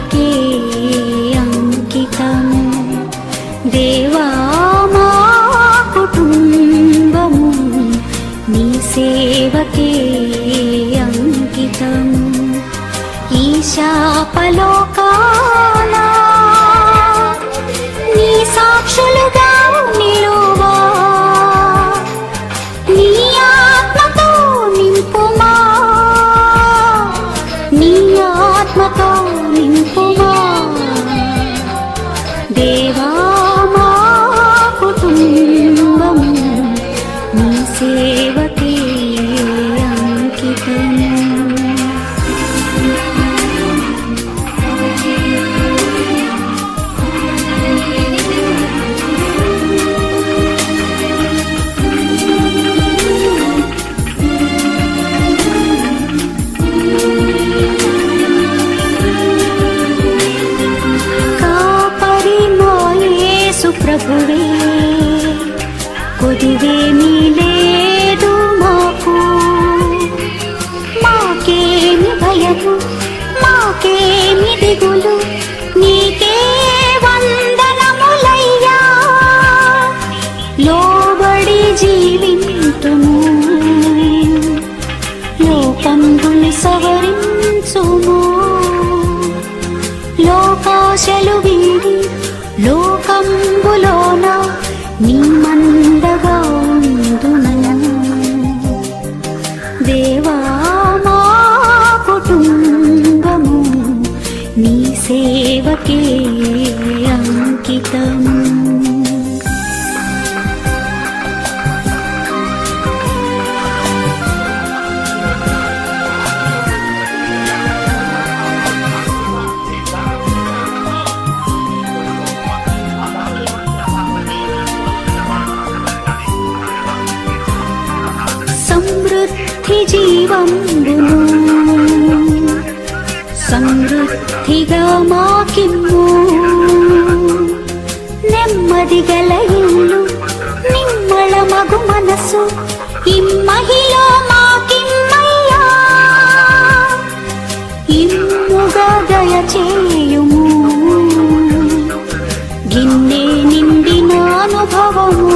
సేవకే అంకితం. దేవా మా కుటుంబము నీ సేవకే అంకితము ప్రభువే కొదివేమీ లేదు మాకు. మాకేమి భయము మాకేమి దిగులు నీకే వందనములయ్యా. లోబడి జీవింతుము. లోకంబుని సవరించుము. లోకాశలు వీడి లోకంబులోన నీ మందగా ఉందును దేవా మా కుటుంబము నీ సేవకే అంకితము జీవంబును సమృద్ధిగా మాకిమ్ము నెమ్మది గల ఇల్లు నిమ్మళ మగు మనసు ఇమ్మహిలో ఇమ్ముగా దయచేయుము గిన్నె నిండిన అనుభవము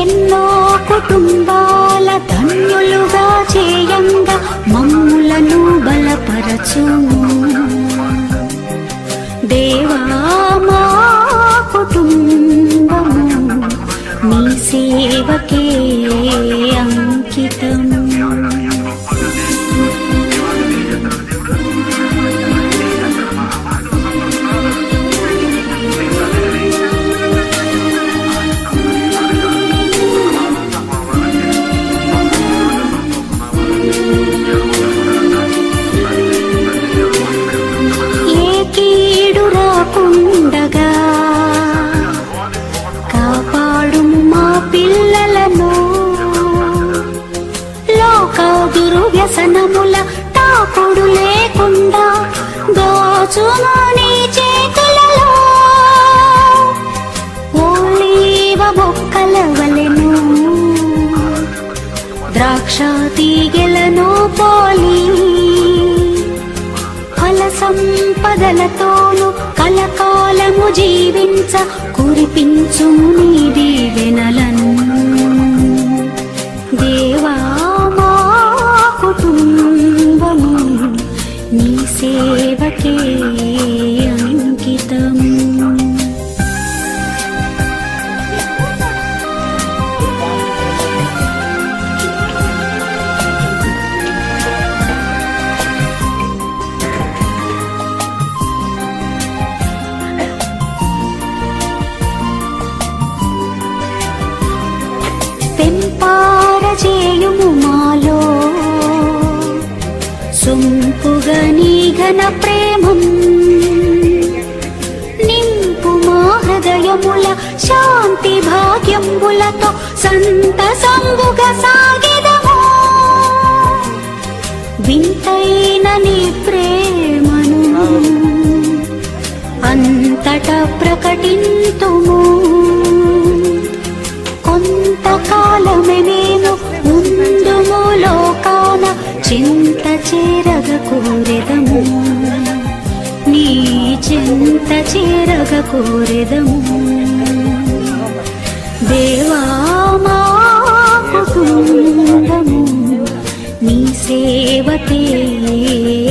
ఎన్నో కుటుంబా ధన్యులుగా చేయంగా మమ్ములను బలపరచు. దేవా మా కుటుంబము నీ సేవకే అంకితం. శాసనముల తాకుడు లేకుండా దోచును నీ చేతులలో. ఓలీవ మొక్కల వలెను ద్రాక్ష తీగెలను పోలి ఫల సంపదలతోను కలకాలము జీవించ కురిపించు నీ శాంతి భాగ్యంబులతో సంతసంబుగా సాగెదము. వింతైన నీ ప్రేమను అంతట ప్రకటింతుము. కొంతకాలమే నేను ముందుము లోకాన చింత చేరగ కోరెదము నీ చింత చేరగ కోరెదము దేవా మా కుటుంబము నీ సేవకే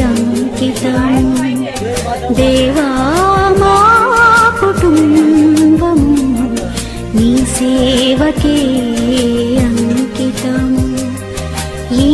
అంకితము దేవా మా కుటుంబము నీ సేవకే ఈ